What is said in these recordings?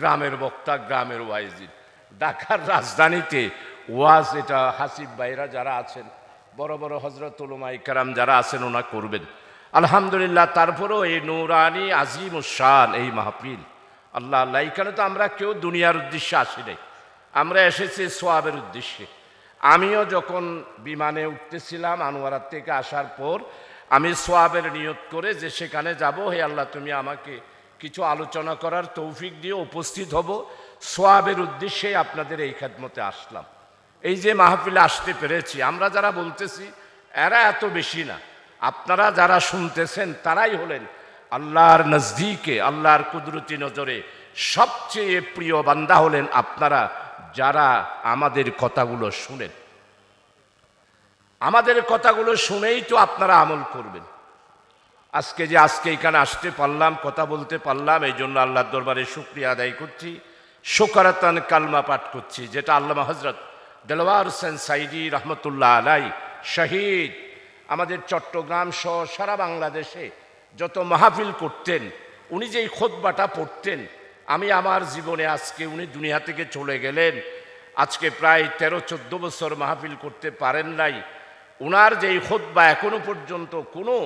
গ্রামের বক্তা, গ্রামের ওয়াইজিন ঢাকার রাজধানীতে ওয়াজ এটা হাসিব ভাইরা যারা আছেন, বড় বড় হজরত কারাম যারা আছেন ওনা করবেন। আলহামদুলিল্লাহ, তারপরেও এই নৌরানি আজিম শান, এই মাহফিল। আল্লাহ আল্লাহ, এখানে তো আমরা কেউ দুনিয়ার উদ্দেশ্যে আসি নাই। আমরা এসেছি সোয়াবের উদ্দেশ্যে। আমিও যখন বিমানে উঠতেছিলাম আনোয়ারার থেকে আসার পর, আমি সোয়াবের নিয়ত করে যে সেখানে যাব, হে আল্লাহ, তুমি আমাকে কিছু আলোচনা করার তৌফিক দিয়ে উপস্থিত হব। সোয়াবের উদ্দেশ্যে আপনাদের এই খেদমতে আসলাম। এই যে মাহফিলে আসতে পেরেছি, আমরা যারা বলতেছি, এরা এত বেশি না। আপনারা যারা শুনতেছেন, তারাই হলেন আল্লাহর নজদিকে, আল্লাহর কুদরতি নজরে সবচেয়ে প্রিয় বান্দা হলেন আপনারা যারা আমাদের কথাগুলো শুনেন। আমাদের কথাগুলো শুনেই তো আপনারা আমল করবেন। আজকে যে আজকে এখানে আসতে পারলাম, কথা বলতে পারলাম, এই জন্য আল্লাহর দরবারে শুক্রিয়া আদায় করছি। শোকারাতান কালমা পাঠ করছি, যেটা আল্লামা হজরত দেলওয়ার হোসেন সাইদি রহমতুল্লাহ আলাই শহীদ। আমাদের চট্টগ্রাম সহ সারা বাংলাদেশে যত মাহফিল করতেন, উনি যেই খোদবাটা পড়তেন, আমি আমার জীবনে আজকে উনি দুনিয়া থেকে চলে গেলেন। আজকে প্রায় তেরো চোদ্দ বছর মাহফিল করতে পারেন নাই। উনার যেই খোদবা এখনও পর্যন্ত কোনো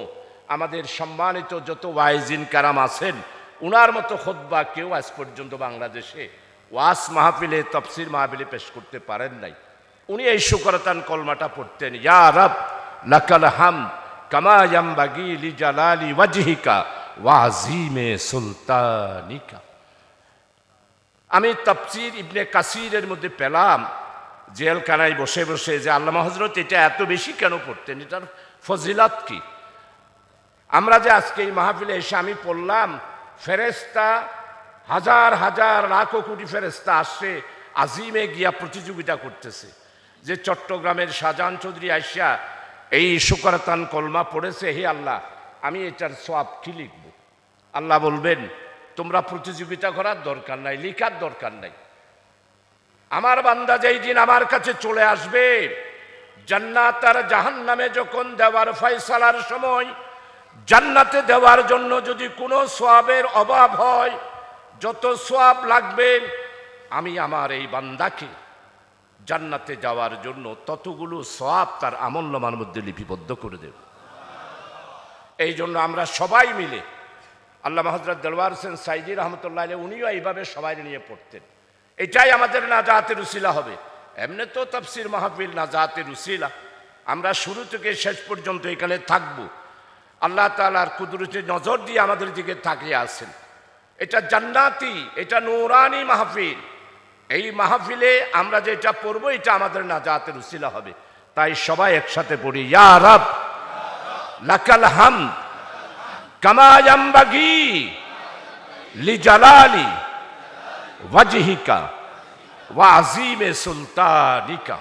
আমাদের সম্মানিত যত ওয়াইজিন কারাম আছেন, উনার মতো খোদবা কেউ আজ পর্যন্ত বাংলাদেশে ওয়াস মাহফিলে, তফসির মাহফিলে পেশ করতে পারেন নাই। উনি এই শুকরতান কলমাটা পড়তেন, ইয়া লাকাল হাম কামা ইয়ামবাগি লি জালালি ওয়াজহিকা ওয়াজিমে সুলতানিকা। আমি তফসির ইবনে কাসিরের মধ্যে পেলাম, জেলখানায় বসে বসে যে আল্লামা হজরত এটা এত বেশি কেন পড়তেন, এটার ফজিলাত কি? আমরা যে আজকে এই মাহফিলে এসে আমি পড়লাম ফেরেস্তা হাজার হাজার, লাখো কোটি ফেরেস্তা আসছে, আজিমে গিয়া প্রতিযোগিতা করতেছে। যে চট্টগ্রামের শাহজাহান চৌধুরী আইসা এই শুকরতান কলমা পড়েছে, হে আল্লাহ, আমি এটার সব কি লিখব? আল্লাহ বলবেন, তোমরা প্রতিযোগিতা করার দরকার নাই, লিখার দরকার নাই। আমার বান্দা যেই দিন আমার কাছে চলে আসবে, জান্নাত আর জাহান নামে যখন দেওয়ার ফয়সালার সময় জান্নাতে দেওয়ার জন্য যদি কোনো সোয়াবের অভাব হয়, যত সোয়াব লাগবে, আমি আমার এই বান্দাকে জান্নাতে যাওয়ার জন্য ততগুলো সোয়াব তার আমল্যমার মধ্যে লিপিবদ্ধ করে দেব। এই জন্য আমরা সবাই মিলে আল্লাহ হজরত দেলওয়ার হোসেন সাইদি রহমতুল্লাহ আলী উনিও এইভাবে সবাই নিয়ে পড়তেন। এটাই আমাদের নাজাতের উসিলা হবে। এমনি তো তফসির মাহফিল নাজাতের উসিলা। আমরা শুরু থেকে শেষ পর্যন্ত এখানে থাকব। আল্লাহ তালার কুদরতে নজর দিয়ে আমাদের দিকে তাকিয়ে আছেন। এটা জান্নাতি, এটা নৌরানি মাহফিল। এই মাহফিলে আমরা যেটা পড়ব, এটা আমাদের নাজাতের উসিলা হবে। তাই সবাই একসাথে পড়ি, ইয়া রব, লাকাল হাম কামায়াম্বাগি লিজালালি ওয়াজহিকা ওয়া আজিমে সুলতানিকা।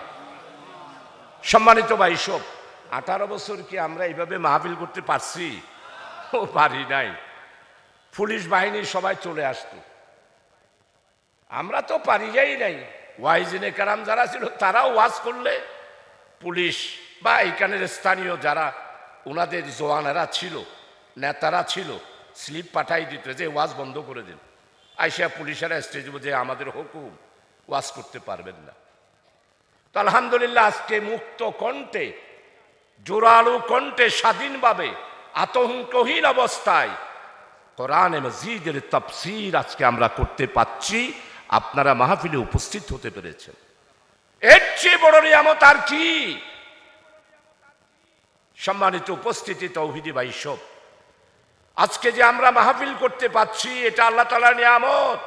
সম্মানিত ভাই সব আঠারো বছর কি আমরা এইভাবে মাহফিল করতে পারছি? ও, পারি নাই। পুলিশ বাহিনী সবাই চলে আসতো। আমরা তো পারি যাই নাই। ওয়াইজিনে কারাম যারা ছিল, তারাও ওয়াজ করলে পুলিশ বা এইখানের স্থানীয় যারা ওনাদের জওয়ানেরা ছিল, নেতারা ছিল, স্লিপ পাঠাই দিত যে ওয়াজ বন্ধ করে দিন। আইসা পুলিশেরা স্টেজ যে আমাদের হুকুম, ওয়াজ করতে পারবেন না। তো আলহামদুলিল্লাহ আজকে মুক্ত কণ্ঠে জোরালো কণ্ঠে স্বাধীনভাবে আতঙ্কহীন অবস্থায় কোরআন মজিদের তফসির আজকে আমরা করতে পাচ্ছি। আপনারা মাহফিলে উপস্থিত হতে পেরেছেন। এর চেয়ে বড় নিয়ামত আর কি? সম্মানিত উপস্থিতি তৌহিদি বাইসব আজকে যে আমরা মাহফিল করতে পাচ্ছি, এটা আল্লাহ তালা নিয়ামত।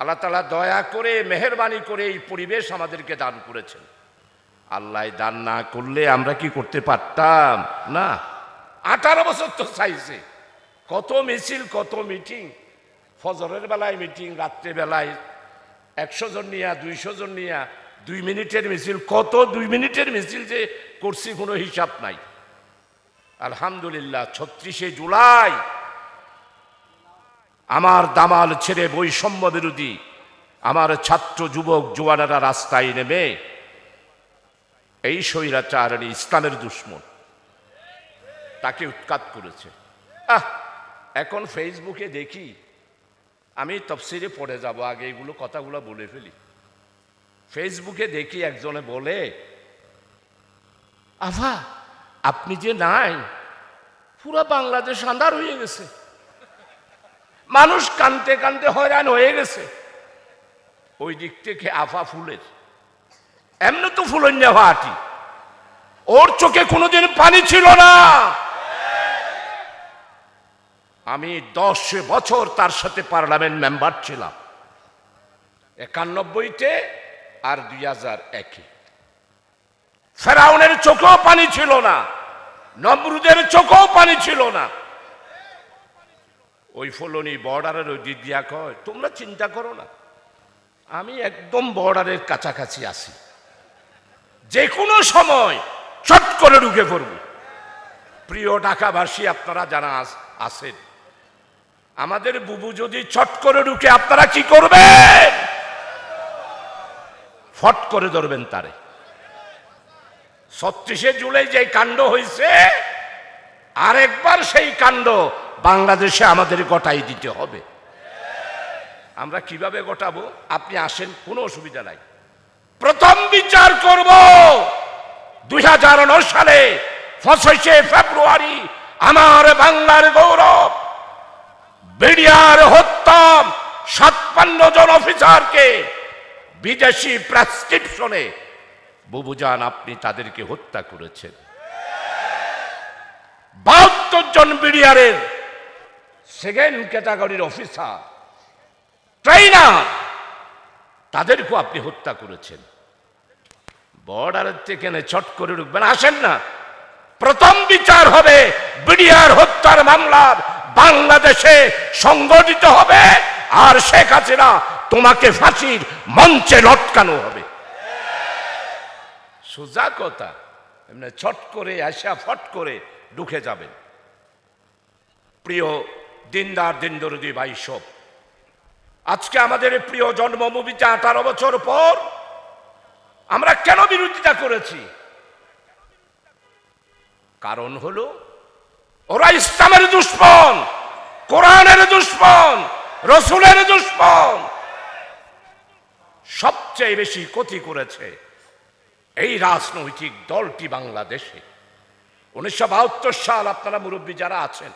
আল্লাহ তালা দয়া করে, মেহরবানি করে এই পরিবেশ আমাদেরকে দান করেছেন। আল্লাহ দান না করলে আমরা কি করতে পারতাম? না। আঠারো বছর তো চাইছে। কত মিছিল, কত মিটিং। ফজরের বেলায় মিটিং, রাত্রে বেলায় একশো জন নিয়া, দুইশো জন নিয়া, দুই মিনিটের মিছিল। কত দুই মিনিটের মিছিল যে করছি কোনো হিসাব নাই। আলহামদুলিল্লাহ, ছত্রিশে জুলাই আমার দামাল ছেড়ে বৈষম্য বিরোধী আমার ছাত্র, যুবক, জোয়ানেরা রাস্তায় নেমে এই স্বৈরাচারণী ইসলামের দুশ্মন। তাকে উৎখাত করেছে। আহ, এখন ফেসবুকে দেখি, আমি তফসিরে পড়ে যাব, আগে এগুলো কথাগুলো বলে ফেলি। ফেসবুকে দেখি একজনে বলে আভা আপনি যে নাই, পুরো বাংলাদেশ আন্ধার হয়ে গেছে। মানুষ কানতে কানতে হয়রান হয়ে গেছে। ওই দিক থেকে আফা ফুলের। এমনি তো ফুলন্যা ভাটি। ওর চোখে কোনোদিন পানি ছিল না। আমি দশ বছর তার সাথে পার্লামেন্ট মেম্বার ছিলাম। একানব্বইতে আর দুই হাজার একে। ফেরাউনের চোখেও পানি ছিল না। নমরুদের চোখেও পানি ছিল না। ওই ফলনি বর্ডারের ওই দিক দিয়া কয়, তোমরা চিন্তা করো না। আমি একদম বর্ডারের কাছাকাছি আছি। যে কোনো সময় চট করে ঢুকে পড়ব। প্রিয় ঢাকাবাসী, আপনারা জানা আছেন, আমাদের বুবু যদি ছট করে ঢুকে, আপনারা কি করবেন? ফট করে ধরবেন তারে। ছত্রিশে জুলাই যে কাণ্ড হয়েছে আরেকবার সেই কাণ্ড বাংলাদেশে আমাদের গটাই দিতে হবে। আমরা কীভাবে গোটাবো? আপনি আসেন, কোনো অসুবিধা নাই। প্রথম বিচার করব। দুই হাজার সালে পঁচিশে ফেব্রুয়ারি আমার বাংলার গৌরব, বিডিআর হত্যা, সাতপান্ন জন অফিসারকে বিদেশি প্রেসক্রিপশনে বুবুজান আপনি তাদেরকে হত্যা করেছেন। বাহাত্তর জন বিডিআরের সেকেন্ড ক্যাটাগরির অফিসার ট্রেনার তাদেরকেও আপনি হত্যা করেছেন। বর্ডারের থেকে ছট করে ঢুকবেন আসেন না। প্রথম বিচার হবে বিডিআর হত্যার মামলার বাংলাদেশে সংগঠিত হবে। আর শেখ হাসিনা তোমাকে ফাঁসির মঞ্চে লটকানো হবে। সোজা কথা। এমনি ছট করে আসা ফট করে ঢুকে যাবেন। প্রিয় দিনদার, দিনদরদি ভাই সব, আজকে আমাদের প্রিয় জন্মভূমিতে আঠারো বছর পর আমরা কেন বিরোধিতা করেছি? কারণ হলো, ওরা ইসলামের দুশ্মন, কোরআনের দুশ্মন, রসুলের দুশ্মন। সবচেয়ে বেশি ক্ষতি করেছে এই রাজনৈতিক দলটি বাংলাদেশে। উনিশশো বাহাত্তর সাল আপনারা মুরব্বী যারা আছেন,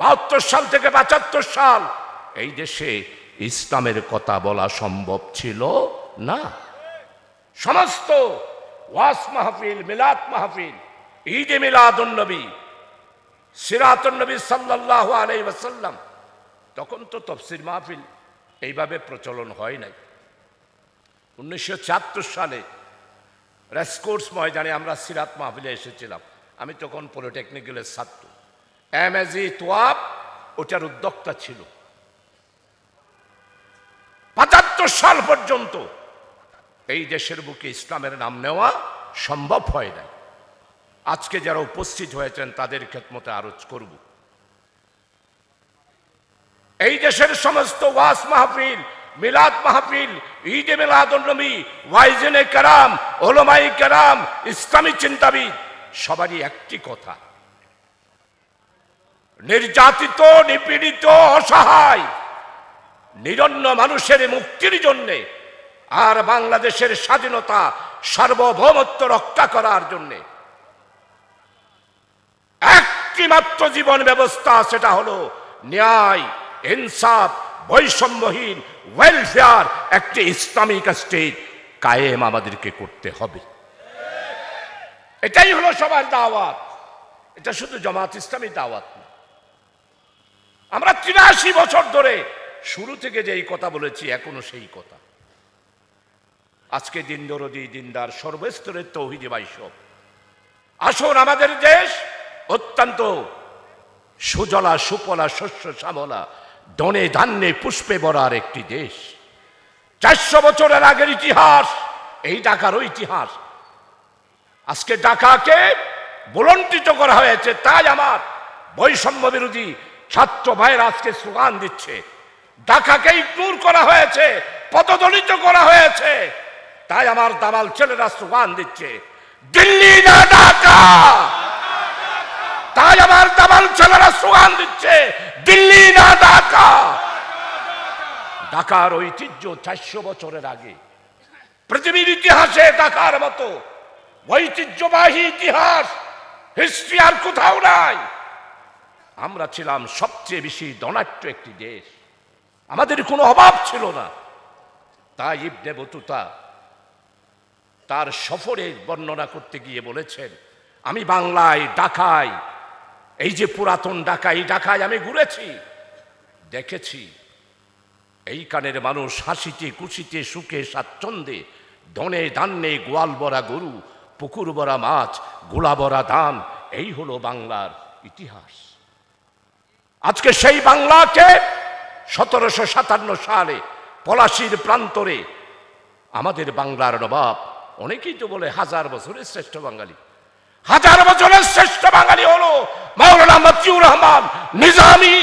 বাহাত্তর সাল থেকে পঁচাত্তর সাল, এই দেশে ইসলামের কথা বলা সম্ভব ছিল না। সমস্ত ওয়াস মাহফিল, মিলাদ মাহফিল, ঈদে মিলাদুন্নবী সিরাতুন্নবী সাল্লাল্লাহু আলাইহি ওয়াসাল্লাম। তখন তো তফসির মাহফিল এইভাবে প্রচলন হয় নাই। উনিশশো সালে রেসকোর্স ময়দানে আমরা সিরাত মাহফিলে এসেছিলাম। আমি তখন পলিটেকনিক্যালের ছাত্র। এম এজ ই তোয়াব ওটার উদ্যোক্তা ছিল। পঁচাত্তর সাল পর্যন্ত এই দেশের বুকে ইসলামের নাম নেওয়া সম্ভব হয় না আজকে যারা উপস্থিত হয়েছেন, তাদের খেতমতে আরজ করব। এই দেশের সমস্ত ওয়াস মাহফিল, মিলাদ মাহফিল, ঈদে মিলাদুন্নবী ওয়াইজেনে কারাম ওলমাই কারাম, ইসলামী চিন্তাবিদ, সবারই একটি কথা। নির্যাতিত, নিপীড়িত, অসহায়, নিরন্ন মানুষের মুক্তির জন্যে আর বাংলাদেশের স্বাধীনতা সার্বভৌমত্ব রক্ষা করার জন্যে। একটি মাত্র জীবন ব্যবস্থা সেটা হলো ন্যায়, ইনসাফ, বৈষম্যহীন ওয়েলফেয়ার একটি ইসলামিক স্টেট কায়েম আমাদেরকে করতে হবে। এটাই হলো সবার দাওয়াত। এটা শুধু জামাত ইসলামী দাওয়াত না। আমরা তিরাশি বছর ধরে শুরু থেকে যে এই কথা বলেছি, এখনও সেই কথা। আজকে দিন দরদি, দিনদার, সর্বস্তরের তৌহিদি বাইসব আসুন আমাদের দেশ অত্যন্ত সুজলা, সুপলা, শস্য শ্যামলা দনে ধান্যে পুষ্পে বরার একটি দেশ। চারশো বছরের আগের ইতিহাস, এই ঢাকারও ইতিহাস। আজকে ঢাকাকে বুলন্টিত করা হয়েছে, তাই আমার বৈষম্য বিরোধী ছাত্র ভাইয়ের আজকে স্লোগান দিচ্ছে। ঢাকাকে ইগনোর করা হয়েছে, পদদলিত করা হয়েছে। তাই আমার দামাল ছেলেরা স্লোগান দিচ্ছে। দিল্লি না ঢাকা। তাই আমার দামাল ছেলেরা স্লোগান দিচ্ছে। দিল্লি না ঢাকা। ঢাকার ঐতিহ্য চারশো বছরের আগে। পৃথিবীর ইতিহাসে ঢাকার মতো ঐতিহ্যবাহী ইতিহাস হিস্ট্রি আর কোথাও নাই। আমরা ছিলাম সবচেয়ে বেশি ধনাঢ্য একটি দেশ। আমাদের কোনো অভাব ছিল না। তাই ইবনে বতুতা তার সফরে বর্ণনা করতে গিয়ে বলেছেন, আমি বাংলায় ঢাকায় এই যে পুরাতন ঢাকা এই আমি ঘুরেছি, দেখেছি, এই কানের মানুষ হাসিতে, খুশিতে, সুখে, স্বাচ্ছন্দ্যে, ধনে ধান্যে গোয়াল ভরা গরু, পুকুর বরা মাছ, গোলা ভরা ধান, এই হলো বাংলার ইতিহাস। আজকে সেই বাংলাকে সতেরোশো সাতান্ন সালে পলাশির প্রান্তরে আমাদের বাংলার নবাব অনেকেই তো বলে হাজার বছরের শ্রেষ্ঠ বাঙালি। হাজার বছরের শ্রেষ্ঠ বাঙালি হলো মাওলানা মতিউর রহমান নিজামী।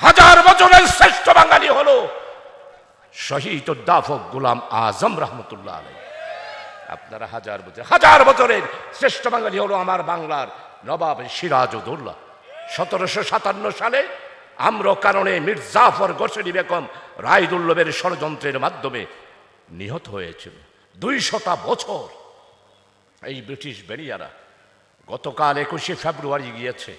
হাজার বছরের শ্রেষ্ঠ বাঙালি হলো শহীদ উদ্দাফক গুলাম আজম রহমতুল্লাহ আলাই আপনারা হাজার বছর হাজার বছরের শ্রেষ্ঠ বাঙালি হলো আমার বাংলার নবাব সিরাজউদ্দৌলা। সতেরোশো সাতান্ন সালে আম্র কারণে মির্জাফর গোসরি বেগম রায়দুল্লভের ষড়যন্ত্রের মাধ্যমে নিহত হয়েছিল। দুই শতা বছর। এই ব্রিটিশ বেরিয়ারা গতকাল একুশে ফেব্রুয়ারি গিয়েছে।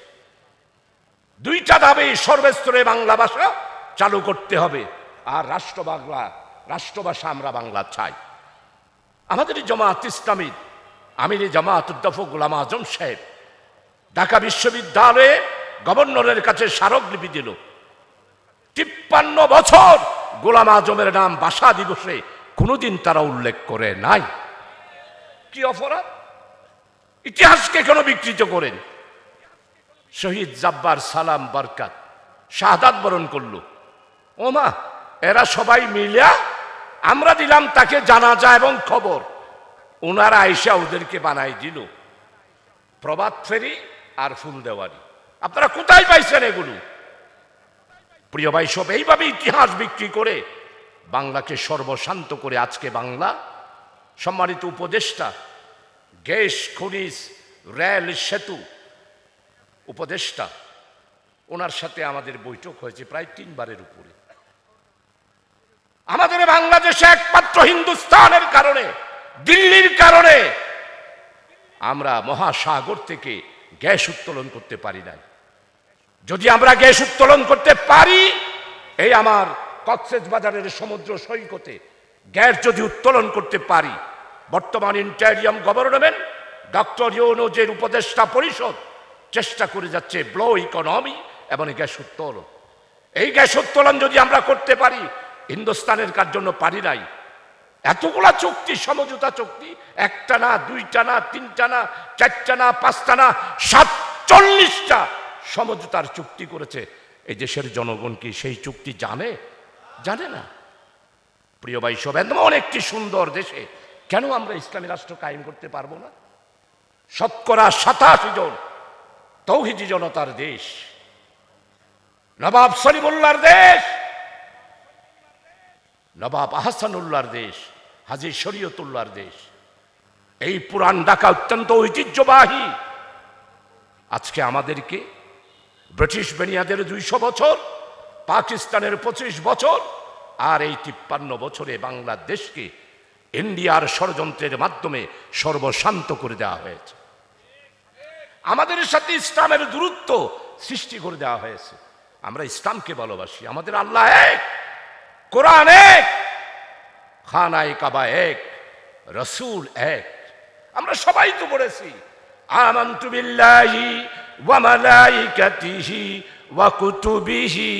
দুইটা দাবি সর্বস্তরে বাংলা ভাষা চালু করতে হবে। আর রাষ্ট্র বাংলা রাষ্ট্রভাষা আমরা বাংলা চাই। আমাদের জামাত ইসলামীর আমির জামাত উদ্দফ গোলাম আজম সাহেব ঢাকা বিশ্ববিদ্যালয়ে গভর্নরের কাছে স্মারকলিপি দিল। তিপ্পান্ন বছর গোলাম আজমের নাম ভাষা দিবসে কোনোদিন তারা উল্লেখ করে নাই। কি অপরাধ? ইতিহাসকে কেন বিকৃত করেন। শহীদ জাব্বার সালাম বরকাত, শাহাদাত বরণ করল। ওমা, এরা সবাই মিলিয়া আমরা দিলাম তাকে জানাজা এবং খবর। ওনারা আইসা ওদেরকে বানাই দিল। প্রভাত ফেরি আর ফুল দেওয়ারি। আপনারা কোথায় পাইছেন এগুলো? প্রিয় ভাই, সব এইভাবে ইতিহাস বিক্রি করে বাংলাকে সর্বশান্ত করে আজকে বাংলা। সম্মানিত উপদেষ্টা, গ্যাস, খনিজ, রেল, সেতু উপদেষ্টা, ওনার সাথে আমাদের বৈঠক হয়েছে প্রায় তিনবারের উপরে। আমাদের বাংলাদেশে একমাত্র হিন্দুস্তানের কারণে, দিল্লির কারণে আমরা মহাসাগর থেকে গ্যাস উত্তোলন করতে পারি নাই। যদি আমরা গ্যাস উত্তোলন করতে পারি, এই আমার কক্সেস বাজারের সমুদ্র সৈকতে গ্যাস যদি উত্তোলন করতে পারি, বর্তমান ইন্টারিয়াম গভর্নমেন্ট, ডক্টর ইউনুজের উপদেষ্টা পরিষদ চেষ্টা করে যাচ্ছে ব্লো ইকোনমি এবং গ্যাস উত্তোলন। এই গ্যাস উত্তোলন যদি আমরা করতে পারি, হিন্দুস্তানের কার জন্য পারি নাই? এতগুলা চুক্তি, সমঝোতা চুক্তি, একটা না, দুইটা না, তিনটা না, চারটা না, পাঁচটা না, সাতচল্লিশটা সমঝোতার চুক্তি করেছে। এই দেশের জনগণ কি সেই চুক্তি জানে? জানে না। প্রিয় ভাই এমন একটি সুন্দর দেশে কেন আমরা ইসলামী রাষ্ট্র কায়েম করতে পারব না? শতকরা সাতাশি জন তৌহিদি জনতার দেশ, নবাব সলিমুল্লার দেশ, নবাব আহসানুল্লাহর দেশ, হাজি শরীয়তুল্লাহর দেশ। এই পুরাণ ঢাকা অত্যন্ত ঐতিহ্যবাহী। আজকে আমাদেরকে ব্রিটিশ বেনিয়াদের দুইশো বছর পাকিস্তানের পঁচিশ বছর, আর এই তিপ্পান্ন বছরে বাংলাদেশকে ইন্ডিয়ার ষড়যন্ত্রের মাধ্যমে সর্বশান্ত করে দেওয়া হয়েছে। আমাদের সাথে ইসলামের দূরত্ব সৃষ্টি করে দেওয়া হয়েছে। আমরা ইসলামকে ভালোবাসি, আমাদের আল্লাহ এক, কোরআন এক, খানায় কাবা এক, রসুল এক। আমরা সবাই তো পড়েছি মালাইকাতিহি ওয়া কুতুবিহি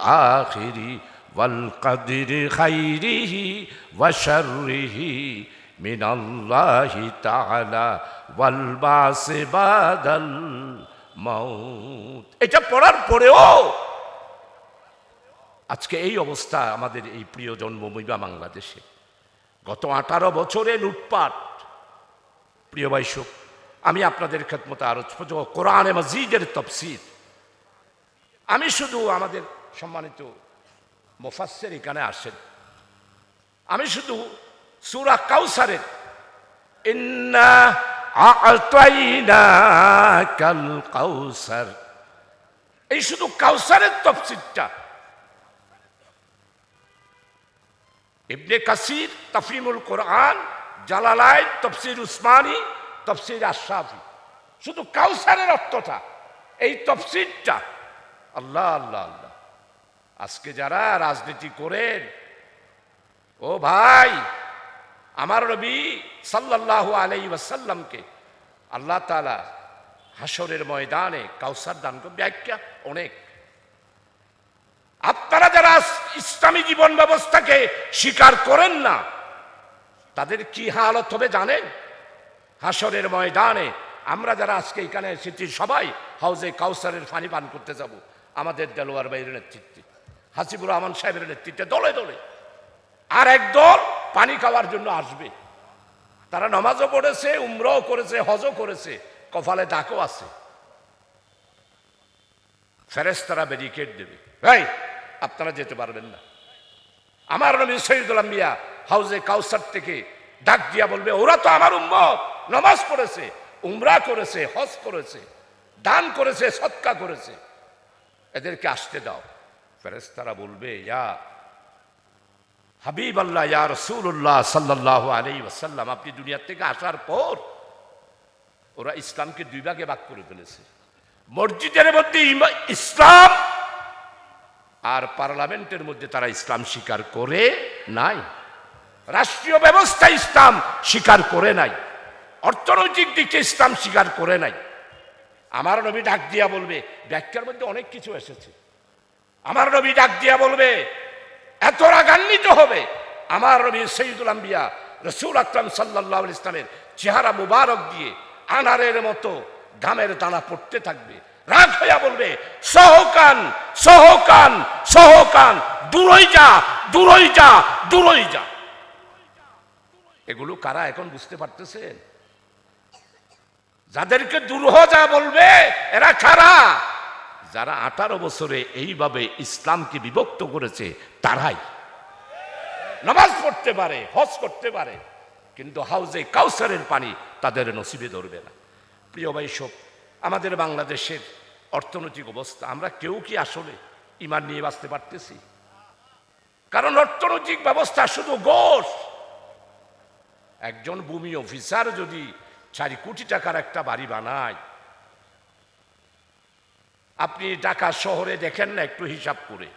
আখিরি ওয়াল কদরি খাইরিহি ওয়া শাররিহি মিনাল্লাহি তাআলা ওয়াল বাসি বাদাল মাউত এটা পড়ার পরেও আজকে এই অবস্থা আমাদের এই প্রিয় জন্মভূমি বা বাংলাদেশে। গত আঠারো বছরে লুটপাট। প্রিয় বৈশক আমি আপনাদের খেতমতো আরও কোরআনে মজিদের তফসির আমি শুধু আমাদের সম্মানিত মোফাসের এখানে আসেন। আমি শুধু সুরা কাউসারের ইন্না কাউসার। এই শুধু কাউসারের তফসিরটা। ইবনে কাসির তফিমুল কোরআন জালালাই তফসির উসমানী, তফসির আশরাফি। শুধু কাউসারের অর্থটা, এই তফসিরটা আল্লাহ আল্লাহ আল্লাহ। আজকে যারা রাজনীতি করেন, ও ভাই, আমার রবি সাল্লাল্লাহু আলাই ওয়াসাল্লামকে আল্লাহ তালা হাসরের ময়দানে কাউসার দান ব্যাখ্যা অনেক। আপনারা যারা ইসলামী জীবন ব্যবস্থাকে স্বীকার করেন না, তাদের কি হালত হবে জানেন? হাসরের ময়দানে আমরা যারা আজকে এখানে এসেছি, সবাই হাউজে কাউসারের পানি পান করতে যাব। আমাদের দেলোয়ার বাইরের নেতৃত্বে, হাসিবুর রহমান সাহেবের নেতৃত্বে, দলে দলে। আর একদল পানি খাওয়ার জন্য আসবে। তারা নমাজও পড়েছে, উমরাও করেছে, হজও করেছে, কপালে ডাকও আছে। ফেরেস্তারা ব্যারিকেড দেবে। ভাই আপনারা যেতে পারবেন না। আমার নবী সৈয়দুল আম্বিয়া হাউজে কাউসার থেকে ডাক দিয়া বলবে, ওরা তো আমার উম্মত। নমাজ পড়েছে, উমরা করেছে, হজ করেছে, দান করেছে সৎকা করেছে। এদেরকে আসতে দাও। ফেরেস্তারা বলবে, ইয়া হাবিব আল্লাহ ইয়া রসুল্লাহ সাল্লাহ আলাই ওয়াসাল্লাম, আপনি দুনিয়ার থেকে আসার পর ওরা ইসলামকে দুই ভাগে ভাগ করে ফেলেছে। মসজিদের মধ্যে ইসলাম আর পার্লামেন্টের মধ্যে তারা ইসলাম স্বীকার করে নাই। রাষ্ট্রীয় ব্যবস্থা ইসলাম স্বীকার করে নাই। অর্থনৈতিক দিকে ইসলাম স্বীকার করে নাই। আমার নবী ডাক দিয়া বলবে, ব্যাখ্যার মধ্যে অনেক কিছু এসেছে। আমার নবী ডাক দিয়া বলবে, এত রাগান্বিত হবে। আমার নবী সৈয়দুল আম্বিয়া, রসুল আকরাম সাল্লাহ ইসলামের চেহারা মুবারক দিয়ে আনারের মতো ঘামের দানা পড়তে থাকবে। রাগ হইয়া বলবে, সহকান সহকান সহকান, দূরই যা দূরই যা দূরই যা। এগুলো কারা এখন বুঝতে পারতেছেন? যাদেরকে যা বলবে, এরা খারা যারা আঠারো বছরে এইভাবে ইসলামকে বিভক্ত করেছে, তারাই। নামাজ পড়তে পারে, হজ করতে পারে, কিন্তু হাউজে কাউসারের পানি তাদের নসিবে ধরবে না। প্রিয় ভাই সব, আমাদের বাংলাদেশের অর্থনৈতিক অবস্থা, আমরা কেউ কি আসলে ইমান নিয়ে বাঁচতে পারতেছি? কারণ অর্থনৈতিক ব্যবস্থা শুধু গোষ একজন ভূমি অফিসার যদি চারি কোটি টাকার একটা বাড়ি বানায় আপনি ঢাকা শহরে দেখেন না, একটু হিসাব করে।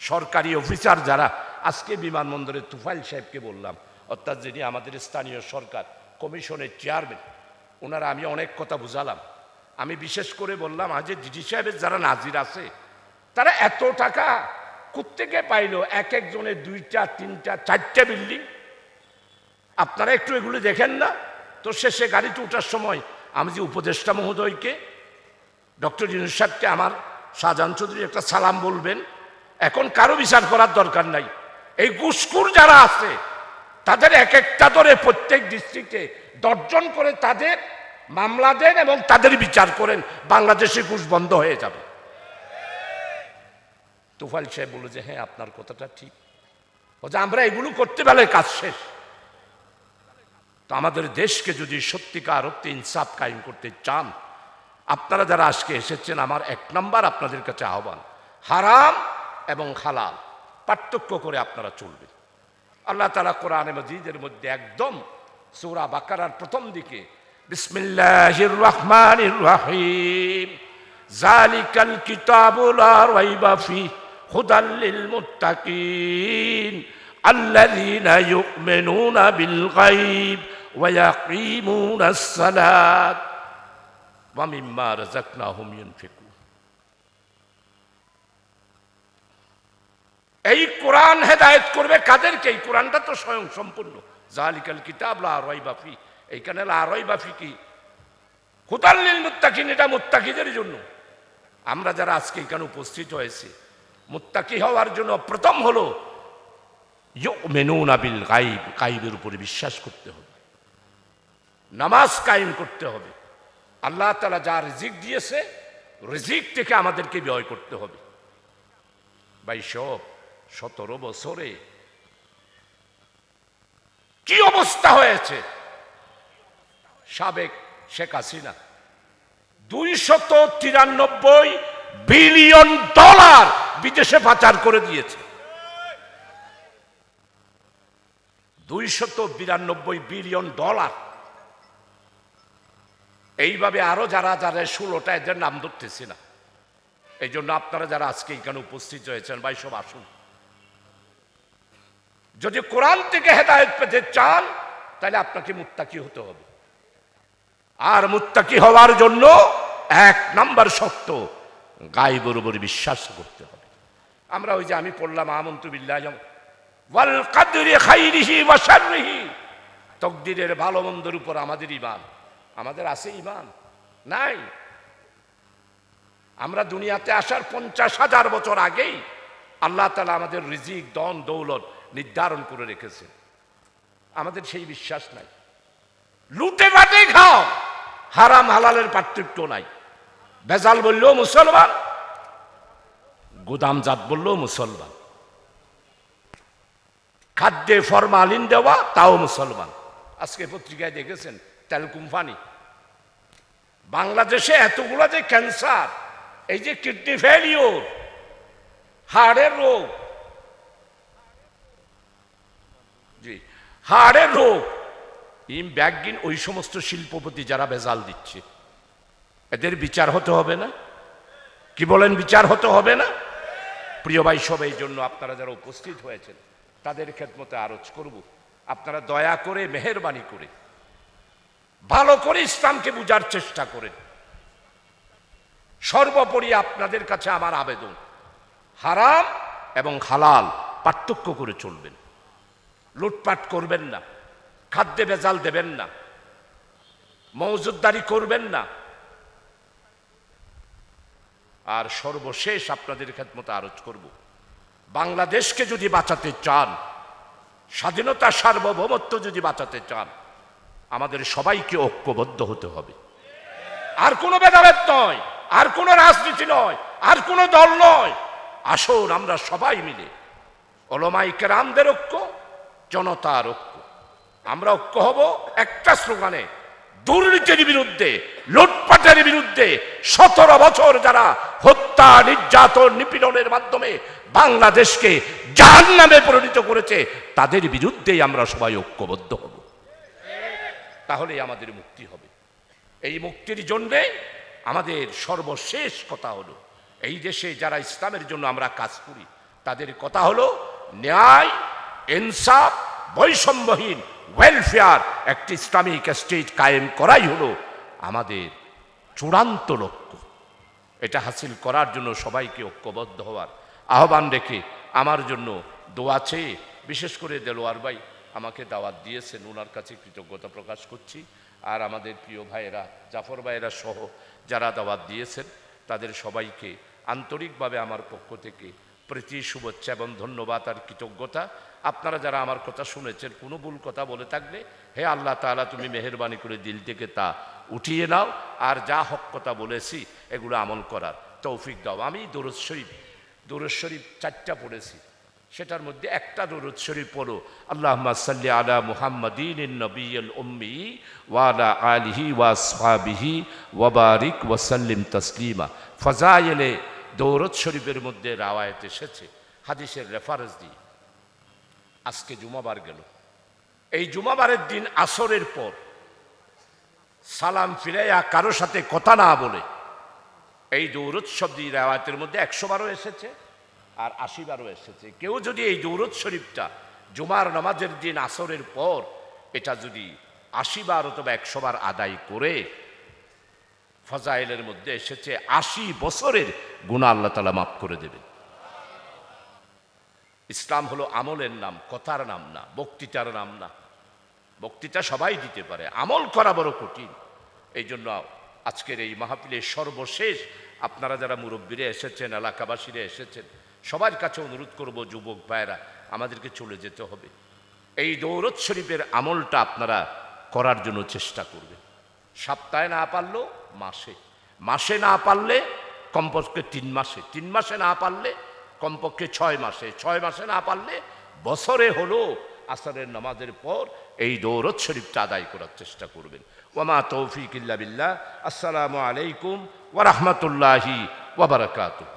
সরকারি অফিসার যারা, আজকে বিমানবন্দরে তুফাইল সাহেবকে বললাম, অর্থাৎ যিনি আমাদের স্থানীয় সরকার, কমিশনের চেয়ারম্যান, ওনারা আমি অনেক কথা বুঝালাম। আমি বিশেষ করে বললাম, আজ ডিডি সাহেবের যারা নাজির আছে, তারা এত টাকা কোত্থেকে পাইলো? এক একজনের দুইটা, তিনটা, চারটা বিল্ডিং? আপনারা একটু এগুলো দেখেন না? তো শেষে গাড়িতে ওঠার সময় আমি যে উপদেষ্টা মহোদয়কে, ডক্টর ইউনুস সাহেবকে আমার শাহজাহান চৌধুরী একটা সালাম বলবেন, এখন কারও বিচার করার দরকার নাই। এই গুসকুর যারা আছে, তাদের এক একটা ধরে প্রত্যেক ডিস্ট্রিক্টে দর্জন করে তাদের মামলা দেন এবং তাদের বিচার করেন, বাংলাদেশে ঘুষ বন্ধ হয়ে যাবে। তুফাইল সাহেব বলল যে হ্যাঁ আপনার কথাটা ঠিক। ও যে আমরা এগুলো করতে পারলে কাজ শেষ। তো আমাদের দেশকে যদি সত্যিকার অর্থে ইনসাফ কায়েম করতে চান, আপনারা যারা আজকে এসেছেন, আমার এক নাম্বার আপনাদের কাছে আহ্বান, হারাম এবং হালাল, পার্থক্য করে আপনারা চলবেন। আল্লাহ তালা কোরআনে মজিদের মধ্যে একদম সৌরা বাকারার প্রথম দিকে বিসমিল্লাহ মুত্তাকিন ويقيمون الصلاة ومما رزقناهم ينفقون এই কোরআন হেদায়েত করবে কাদেরকে এই কোরআনটা তো স্বয়ং সম্পূর্ণ জালিকাল কিতাব লা রাইবা ফি এইখানে লা রাইবা ফি কি হুদাল্লিল মুত্তাকিন এটা মুত্তাকিদের জন্য আমরা যারা আজকে এখানে উপস্থিত হয়েছি মুত্তাকি হওয়ার জন্য প্রথম হলো ইউমিনুনা বিল গাইব গাইবের উপরে বিশ্বাস করতে হবে নামাজ কায়েম করতে হবে। আল্লাহ তালা যা রিজিক দিয়েছে, রিজিক থেকে আমাদেরকে ব্যয় করতে হবে। বাইশব সতেরো বছরে কি অবস্থা হয়েছে? সাবেক শেখ হাসিনা দুই শত তিরানব্বই বিলিয়ন ডলার বিদেশে পাচার করে দিয়েছে। দুইশত বিরানব্বই বিলিয়ন ডলার এইভাবে আরও যারা যারা ষোলোটা এদের নাম ধরতেছি না। এই জন্য আপনারা যারা আজকে এখানে উপস্থিত হয়েছেন, ভাই, সব আসুন। যদি কোরআন থেকে হেদায়ত পেতে চান, তাহলে আপনাকে মুত্তাকি হতে হবে। আর মুত্তাকি হওয়ার জন্য এক নাম্বার শর্ত গাইবর উপর বিশ্বাস করতে হবে। আমরা ওই যে আমি পড়লাম, আমন্তু বিল্লাহ, ওয়াল খাইরিহি তকদিরের ভালো মন্দের উপর আমাদের ইমান আমাদের আছে ইমান? নাই। আমরা দুনিয়াতে আসার পঞ্চাশ হাজার বছর আগেই আল্লাহ তালা আমাদের রিজিক দন দৌলত নির্ধারণ করে রেখেছে আমাদের সেই বিশ্বাস নাই। লুটে বাটে খাও, হারাম হালালের পার্থক্য নাই। বেজাল বললেও মুসলমান গুদামজাত বললেও মুসলমান। খাদ্যে ফরমালিন দেওয়া, তাও মুসলমান। আজকে পত্রিকায় দেখেছেন তেল কোম্পানি। বাংলাদেশে এতগুলো যে ক্যান্সার, এই যে কিডনি ফেলিওর হাড়ের রোগ। জি হাড়ের রোগ। ইম ব্যাগিন ওই সমস্ত শিল্পপতি যারা বেজাল দিচ্ছে। এদের বিচার হতে হবে না। কি বলেন, বিচার হতে হবে না? প্রিয় ভাই এই জন্য আপনারা যারা উপস্থিত হয়েছেন, তাদের খেদমতে আরজ করব। আপনারা দয়া করে, মেহরবানি করে ভালো করে ইসলামকে বুঝার চেষ্টা করেন। সর্বোপরি আপনাদের কাছে আমার আবেদন, হারাম এবং হালাল পার্থক্য করে চলবেন। লুটপাট করবেন না, খাদ্যে বেজাল দেবেন না, মৌজুদদারি করবেন না। আর সর্বশেষ আপনাদের খেদমতে আরজ করব। বাংলাদেশকে যদি বাঁচাতে চান, স্বাধীনতা সার্বভৌমত্ব যদি বাঁচাতে চান আমাদের সবাইকে ঐক্যবদ্ধ হতে হবে। আর কোনো ভেদাভেদ নয়, আর কোনো রাজনীতি নয়, আর কোনো দল নয়। আসুন আমরা সবাই মিলে অলমাই কেরামদের ঐক্য, জনতার ঐক্য। আমরা ঐক্য হব একটা স্লোগানে, দুর্নীতির বিরুদ্ধে, লুটপাটের বিরুদ্ধে সতেরো বছর যারা হত্যা, নির্যাতন, নিপীড়নের মাধ্যমে বাংলাদেশকে জাহান নামে পরিণত করেছে, তাদের বিরুদ্ধেই আমরা সবাই ঐক্যবদ্ধ হব। তাহলেই আমাদের মুক্তি হবে। এই মুক্তির জন্যে আমাদের সর্বশেষ কথা হলো, এই দেশে যারা ইসলামের জন্য আমরা কাজ করি, তাদের কথা হলো, ন্যায়, ইনসাফ, বৈষম্যহীন ওয়েলফেয়ার একটি ইসলামিক স্টেট কায়েম করাই হলো আমাদের চূড়ান্ত লক্ষ্য। এটা হাসিল করার জন্য সবাইকে ঐক্যবদ্ধ হওয়ার আহ্বান রেখে আমার জন্য দোয়া চেয়ে, বিশেষ করে দেলোয়ার ভাই আমাকে দাওয়াত দিয়েছেন ওনার কাছে কৃতজ্ঞতা প্রকাশ করছি। আর আমাদের প্রিয় ভাইয়েরা, জাফর ভাইয়েরা সহ যারা দাওয়াত দিয়েছেন, তাদের সবাইকে আন্তরিকভাবে আমার পক্ষ থেকে প্রীতি, শুভেচ্ছা এবং ধন্যবাদ আর কৃতজ্ঞতা। আপনারা যারা আমার কথা শুনেছেন, কোনো ভুল কথা বলে থাকলে, হে আল্লাহ তাআলা, তুমি মেহরবানি করে দিল থেকে তা উঠিয়ে নাও। আর যা হক কথা বলেছি, এগুলো আমল করার তৌফিক দাও। আমি দরুদ শরীফ চারটা পড়েছি। সেটার মধ্যে একটা দরুদ শরীফ পড়ো। আল্লাহ সাল্লি আলা মুহাম্মাদিন নবীল উম্মি ওয়ালা আলিহি ওয়া সাহাবিহি ওয়াবারিক ওয়াসাল্লিম তসলিমা। ফজাইলে দৌরদ শরীফের মধ্যে রাওয়ায়ত এসেছে। হাদিসের রেফারেন্স দিয়ে। আজকে জুমাবার গেল। এই জুমাবারের দিন আসরের পর সালাম ফিরাইয়া কারও সাথে কথা না বলে এই দৌরদ শব্দী রেওয়ায়তের মধ্যে একশো বারো এসেছে। আর আশি বারও এসেছে। কেউ যদি এই দৌরদ শরীফটা জুমার নামাজের দিন আসরের পর এটা যদি আশি বার অথবা একশোবার আদায় করে, ফজাইলের মধ্যে এসেছে আশি বছরের গুণা আল্লাহ তালা মাফ করে দেবে। ইসলাম হলো আমলের নাম, কথার নাম না, বক্তৃতার নাম না। বক্তৃতা সবাই দিতে পারে, আমল করা বড় কঠিন। এই জন্য আজকের এই মাহফিলের সর্বশেষ আপনারা যারা মুরব্বীরা এসেছেন, এলাকাবাসীরা এসেছেন সবার কাছে অনুরোধ করব, যুবক ভাইয়েরা, আমাদেরকে চলে যেতে হবে। এই দৌরত শরীফের আমলটা আপনারা করার জন্য চেষ্টা করবেন। সপ্তাহে না পারলেও মাসে। মাসে না পারলে কমপক্ষে তিন মাসে। তিন মাসে না পারলে কমপক্ষে ছয় মাসে। ছয় মাসে না পারলে বছরে হলো আসরের নামাজের পর এই দৌরত শরীফটা আদায় করার চেষ্টা করবেন। ওমা তৌফিক ইল্লা বিল্লাহ। আসসালামু আলাইকুম ওরহমতুল্লাহি ওবরাকাতুহ